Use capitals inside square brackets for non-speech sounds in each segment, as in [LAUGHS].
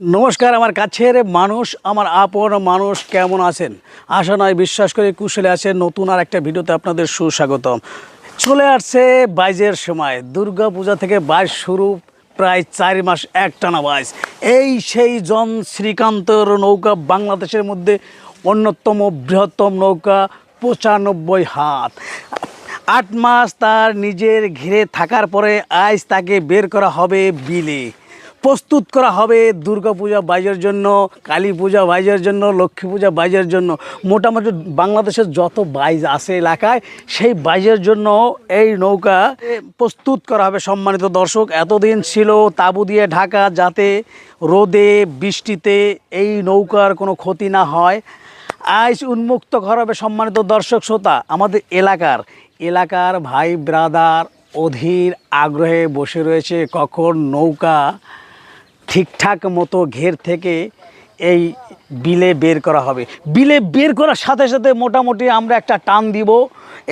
নমস্কার, আমার কাছের মানুষ, আমার আপন মানুষ কেমন আছেন? আশা নয়, বিশ্বাস করে কুশলে আছেন। নতুন আর একটা ভিডিওতে আপনাদের সুস্বাগতম। চলে আসছে বাইজের সময়। দুর্গা পূজা থেকে বাইশ শুরু, প্রায় চার মাস একটানা বাইশ। এই সেই জন শ্রীকান্তর নৌকা বাংলাদেশের মধ্যে অন্যতম বৃহত্তম নৌকা, পঁচানব্বই হাত। আট মাস তার নিজের ঘিরে থাকার পরে আজ তাকে বের করা হবে বিলে। প্রস্তুত করা হবে দুর্গা পূজা বাইজের জন্য, কালী পূজা বাইজের জন্য, লক্ষ্মী পূজা বাইজের জন্য। মোটামুটি বাংলাদেশের যত বাইজ আছে এলাকায়, সেই বাইজের জন্য এই নৌকা প্রস্তুত করা হবে সম্মানিত দর্শক। এতদিন ছিল তাঁবু দিয়ে ঢাকা যাতে রোদে, বৃষ্টিতে এই নৌকার কোনো ক্ষতি না হয়। আজ উন্মুক্ত করা হবে সম্মানিত দর্শক শ্রোতা, আমাদের এলাকার। এলাকার ভাই ব্রাদার অধীর আগ্রহে বসে রয়েছে কখন নৌকা ঠিকঠাক মতো ঘের থেকে এই বিলে বের করা হবে। বিলে বের করার সাথে সাথে মোটামুটি আমরা একটা টান দিব।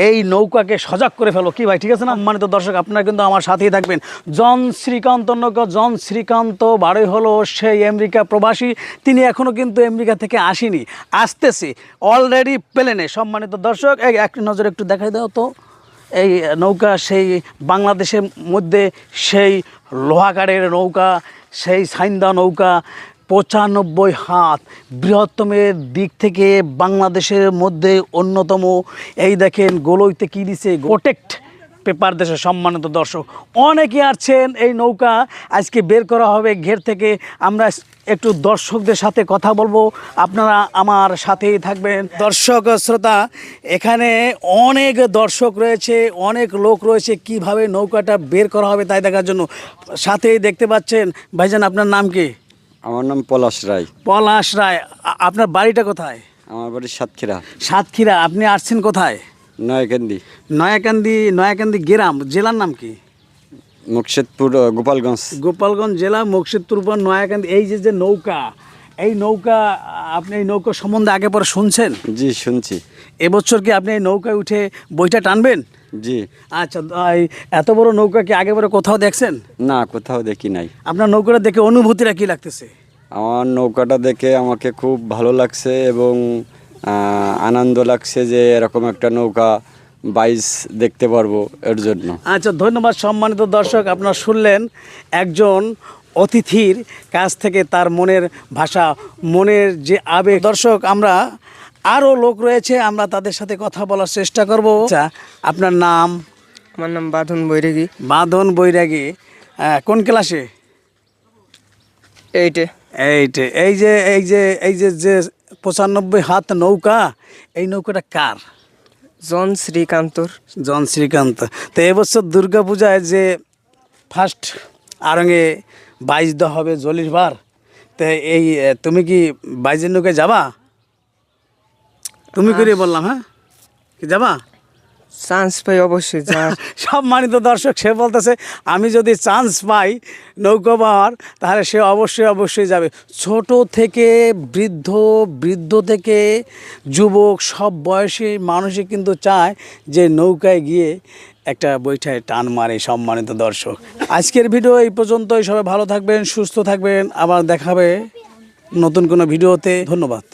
এই নৌকাকে সজাগ করে ফেলো। কি ভাই, ঠিক আছে না? সম্মানিত দর্শক, আপনারা কিন্তু আমার সাথেই থাকবেন। জন শ্রীকান্ত নৌকা, জন শ্রীকান্ত বারোই হলো সেই আমেরিকা প্রবাসী। তিনি এখনও কিন্তু আমেরিকা থেকে আসেনি, আসতেছে। অলরেডি প্লেনে। সম্মানিত দর্শক এক নজর একটু দেখাই দাও তো। এই নৌকা সেই বাংলাদেশের মধ্যে সেই লোহাগাড়ের নৌকা, সেই সাইন্দা নৌকা, পঁচানব্বই হাত, বৃহত্তমের দিক থেকে বাংলাদেশের মধ্যে অন্যতম। এই দেখেন, গোলইতে কী দিছে? গোটেক্ট পেপার দেশের সম্মানিত দর্শক। অনেকে আছেন এই নৌকা আজকে বের করা হবে ঘের থেকে। আমরা একটু দর্শকদের সাথে কথা বলব। আপনারা আমার সাথেই থাকবেন। দর্শক শ্রোতা এখানে অনেক দর্শক রয়েছে অনেক লোক রয়েছে। কীভাবে নৌকাটা বের করা হবে তাই দেখার জন্য সাথেই দেখতে পাচ্ছেন। ভাইজান আপনার নাম কি? আমার নাম পলাশ রায়। পলাশ রায় আপনার বাড়িটা কোথায়? আমার বাড়ি সাতক্ষীরা। সাতক্ষীরা আপনি আসছেন কোথায়? নয়কেন্দি। নয়াকান্দি নয়াকান্দি গ্রাম জেলার নাম কি? মুর্শিদপুর গোপালগঞ্জ। গোপালগঞ্জ জেলা মুর্শিদপুর পর নয়াকান্দি এই যে যে নৌকা এই নৌকা আপনি এই নৌকা সম্বন্ধে আগে পরে শুনছেন? জি শুনছি। এবছর কি আপনি এই নৌকায় উঠে বইটা টানবেন? জি। আচ্ছা এই এত বড় নৌকা কি আগে পরে কোথাও দেখছেন? না কোথাও দেখি নাই। আপনার নৌকাটা দেখে অনুভূতিটা কি লাগতেছে? আমার নৌকাটা দেখে আমাকে খুব ভালো লাগছে এবং আনন্দ লাগছে যে এরকম একটা নৌকা বাইস দেখতে পারব এর জন্য। আচ্ছা ধন্যবাদ সম্মানিত দর্শক আপনারা শুনলেন একজন অতিথির কাছ থেকে তার মনের ভাষা মনের যে আবেগ। দর্শক আমরা আরও লোক রয়েছে আমরা তাদের সাথে কথা বলার চেষ্টা করব। আচ্ছা আপনার নাম? আমার নাম বাঁধন বৈরাগী। বাঁধন বৈরাগী। কোন ক্লাসে? এইটে এইটে এই যে এই যে এই যে যে পঁচানব্বই হাত নৌকা এই নৌকাটা কার? জন শ্রীকান্তর। জন শ্রীকান্ত। তো এবছর দুর্গা পূজায় যে ফার্স্ট আরঙে বাইজ দেওয়া হবে জলির বার তো এই তুমি কি বাইজের নৌকায় যাবা? তুমি করে বললাম হ্যাঁ? কি যাবা? চান্স পাই অবশ্যই [LAUGHS] সম্মানিত দর্শক, সে বলতেছে, আমি যদি চান্স পাই নৌকো পাওয়ার তাহলে সে অবশ্যই অবশ্যই যাবে। ছোট থেকে বৃদ্ধ বৃদ্ধ থেকে যুবক, সব বয়সী মানুষই কিন্তু চায় যে নৌকায় গিয়ে একটা বৈঠায় টান মারে, সম্মানিত দর্শক। আজকের ভিডিও এই পর্যন্তই। সবাই ভালো থাকবেন, সুস্থ থাকবেন। আবার দেখাবে নতুন কোনো ভিডিওতে। ধন্যবাদ।